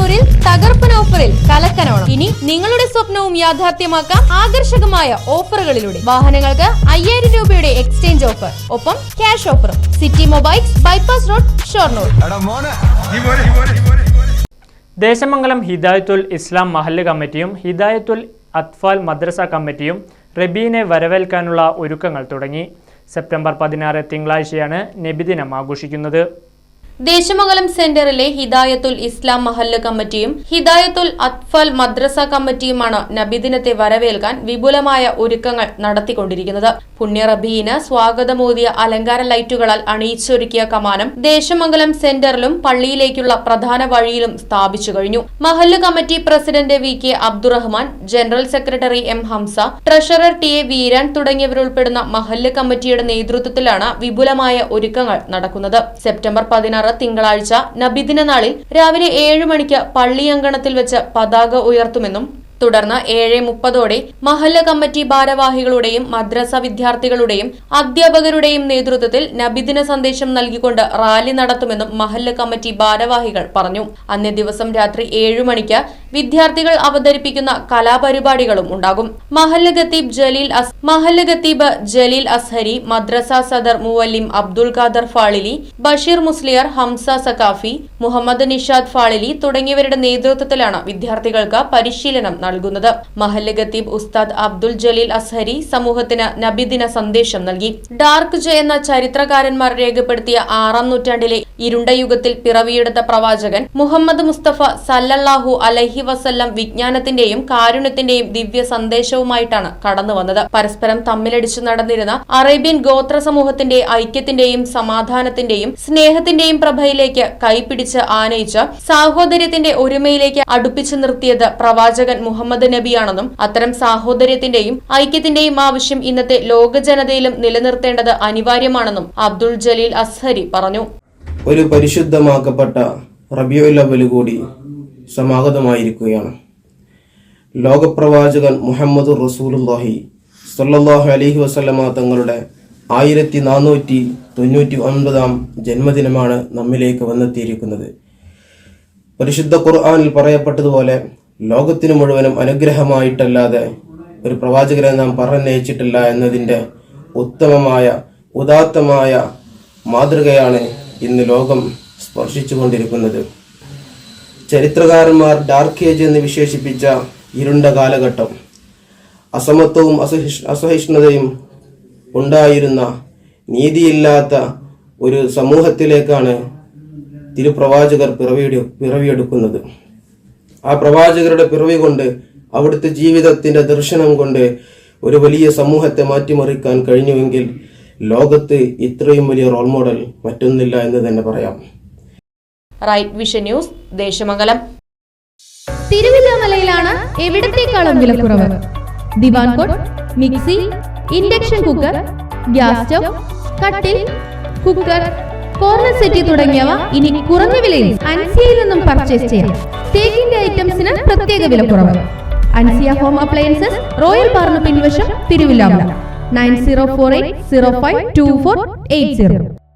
ഷൊർണൂരിൽ തകർപ്പൻ ഓഫറിൽ കലക്കനോണം. ഇനി നിങ്ങളുടെ സ്വപ്നവും യാഥാർത്ഥ്യമാക്കാം ആകർഷകമായ ഓഫറുകളിലൂടെ. വാഹനങ്ങൾക്ക് അയ്യായിരം രൂപയുടെ എക്സ്ചേഞ്ച് ഓഫർ. ഒപ്പം ക്യാഷ് ഓഫറും. City mobiles bypass road Shoranur. Desamangalam Hidayathul Islam മഹല്ല് കമ്മിറ്റിയും ഹിദായത്തുൽ അത്ഫാൽ മദ്രസ കമ്മിറ്റിയും റബീനെ വരവേൽക്കാനുള്ള ഒരുക്കങ്ങൾ തുടങ്ങി. സെപ്റ്റംബർ പതിനാറ് തിങ്കളാഴ്ചയാണ് നബിദിനം ആഘോഷിക്കുന്നത്. ദേശമംഗലം സെന്ററിലെ ഹിദായത്തുൽ ഇസ്ലാം മഹല്ല് കമ്മിറ്റിയും ഹിദായത്തുൽ അത്ഫൽ മദ്രസ കമ്മിറ്റിയുമാണ് നബിദിനത്തെ വരവേൽക്കാൻ വിപുലമായ ഒരുക്കങ്ങൾ നടത്തിക്കൊണ്ടിരിക്കുന്നത്. പുണ്യ റബീന് അലങ്കാര ലൈറ്റുകളാൽ അണിയിച്ചൊരുക്കിയ കമാനം ദേശമംഗലം സെന്ററിലും പള്ളിയിലേക്കുള്ള പ്രധാന വഴിയിലും സ്ഥാപിച്ചു കഴിഞ്ഞു. മഹല്ല് committee president V K Abdurahman general secretary M Hamsa treasurer T A Veeran തുടങ്ങിയവരുൾപ്പെടുന്ന മഹല്ല് കമ്മിറ്റിയുടെ നേതൃത്വത്തിലാണ് വിപുലമായ ഒരുക്കങ്ങൾ നടക്കുന്നത്. സെപ്റ്റംബർ പതിനാറ് തിങ്കളാഴ്ച നബിദിന നാളിൽ രാവിലെ ഏഴ് മണിക്ക് പള്ളിയങ്കണത്തിൽ വെച്ച് പതാക ഉയർത്തുമെന്നും തുടർന്ന് ഏഴ് മുപ്പതോടെ മഹല്ല കമ്മിറ്റി ഭാരവാഹികളുടെയും മദ്രസ വിദ്യാർത്ഥികളുടെയും അധ്യാപകരുടെയും നേതൃത്വത്തിൽ നബിദിന സന്ദേശം നൽകിക്കൊണ്ട് റാലി നടത്തുമെന്നും മഹല്ല കമ്മിറ്റി ഭാരവാഹികൾ പറഞ്ഞു. അന്നേ ദിവസം രാത്രി ഏഴു മണിക്ക് വിദ്യാർത്ഥികൾ അവതരിപ്പിക്കുന്ന കലാപരിപാടികളും ഉണ്ടാകും. മഹല്ല് ഖത്തീബ് ജലീൽ അസ് മഹല്ല് ജലീൽ അസ്ഹരി മദ്രസ സദർ മുവല്ലിം അബ്ദുൽ ഖാദർ ഫാളിലി ബഷീർ മുസ്ലിയർ ഹംസ സഖാഫി മുഹമ്മദ് നിഷാദ് ഫാളിലി തുടങ്ങിയവരുടെ നേതൃത്വത്തിലാണ് വിദ്യാർത്ഥികൾക്ക് പരിശീലനം നൽകുന്നത്. മഹല്ല് ഖത്തീബ് ഉസ്താദ് അബ്ദുൽ ജലീൽ അസ്ഹരി സമൂഹത്തിന് നബിദിന സന്ദേശം നൽകി. ഡാർക്ക് ജെ എന്ന ചരിത്രകാരന്മാർ രേഖപ്പെടുത്തിയ ആറാം നൂറ്റാണ്ടിലെ ഇരുണ്ട യുഗത്തിൽ പിറവിയെടുത്ത പ്രവാചകൻ മുഹമ്മദ് മുസ്തഫ സല്ലല്ലാഹു അലഹി വസല്ലം വിജ്ഞാനത്തിന്റെയും കാരുണ്യത്തിന്റെയും ദിവ്യ സന്ദേശവുമായിട്ടാണ് കടന്നു വന്നത്. പരസ്പരം തമ്മിലടിച്ചു നടന്നിരുന്ന അറേബ്യൻ ഗോത്ര സമൂഹത്തിന്റെ ഐക്യത്തിന്റെയും സമാധാനത്തിന്റെയും സ്നേഹത്തിന്റെയും പ്രഭയിലേക്ക് കൈപിടിച്ച് ആനയിച്ച് സാഹോദര്യത്തിന്റെ ഒരുമയിലേക്ക് അടുപ്പിച്ചു നിർത്തിയത് പ്രവാചകൻ മുഹമ്മദ് നബിയാണെന്നും അത്തരം സാഹോദര്യത്തിന്റെയും ഐക്യത്തിന്റെയും ആവശ്യം ഇന്നത്തെ ലോക ജനതയിലും നിലനിർത്തേണ്ടത് അനിവാര്യമാണെന്നും അബ്ദുൾ ജലീൽ അസ്ഹരി പറഞ്ഞു. ഒരു പരിശുദ്ധമാക്കപ്പെട്ട റബിയുൽ അവൽ കൂടി സമാഗതമായിരിക്കുകയാണ്. ലോകപ്രവാചകൻ മുഹമ്മദ് റസൂലുല്ലാഹി സല്ലാഹു അലഹി വസ്ലമ തങ്ങളുടെ ആയിരത്തി നാനൂറ്റി തൊണ്ണൂറ്റി ഒൻപതാം ജന്മദിനമാണ് നമ്മിലേക്ക് വന്നെത്തിയിരിക്കുന്നത്. പരിശുദ്ധ ഖുർആാനിൽ പറയപ്പെട്ടതുപോലെ ലോകത്തിനു മുഴുവനും അനുഗ്രഹമായിട്ടല്ലാതെ ഒരു പ്രവാചകരെ നാം പറഞ്ഞയച്ചിട്ടില്ല എന്നതിന്റെ ഉത്തമമായ ഉദാത്തമായ മാതൃകയാണ് ഇന്ന് ലോകം സ്പർശിച്ചുകൊണ്ടിരിക്കുന്നത്. ചരിത്രകാരന്മാർ ഡാർക്ക് ഏജ് എന്ന് വിശേഷിപ്പിച്ച ഇരുണ്ട കാലഘട്ടം. അസമത്വവും അസഹിഷ് അസഹിഷ്ണുതയും ഉണ്ടായിരുന്ന നീതിയില്ലാത്ത ഒരു സമൂഹത്തിലേക്കാണ് തിരുപ്രവാചകർ പിറവിയെടു പിറവിയെടുക്കുന്നത്. ആ പ്രവാചകരുടെ പിറവി കൊണ്ട് അവിടുത്തെ ജീവിതത്തിന്റെ ദർശനം കൊണ്ട് ഒരു വലിയ സമൂഹത്തെ മാറ്റിമറിക്കാൻ കഴിഞ്ഞുവെങ്കിൽ ലോകത്ത് ഇത്രയും വലിയ റോൾ മോഡൽ മറ്റൊന്നില്ല എന്ന് തന്നെ പറയാം. Right vision news Desamangalam. തിരുവില്ലാമലയിലാണ് എവിടത്തേക്കാളും വിലക്കുറവ്? Divan cot mixie induction cooker gas stove കട്ടിൽ കുക്കർ കോർണർ സെറ്റി തുടങ്ങിയവ ഇനി കുറഞ്ഞ വിലയിൽ അൻസിയയിൽ നിന്നും പർച്ചേസ് ചെയ്യാം. തേക്കിന്റെ ഐറ്റംസിന് പ്രത്യേക വിലക്കുറവ്. അൻസിയ ഹോം അപ്ലയൻസസ് റോയൽ പാർന്ന് പിൻവശം Thiruvilwamala. nine zero four eight zero five two four eight zero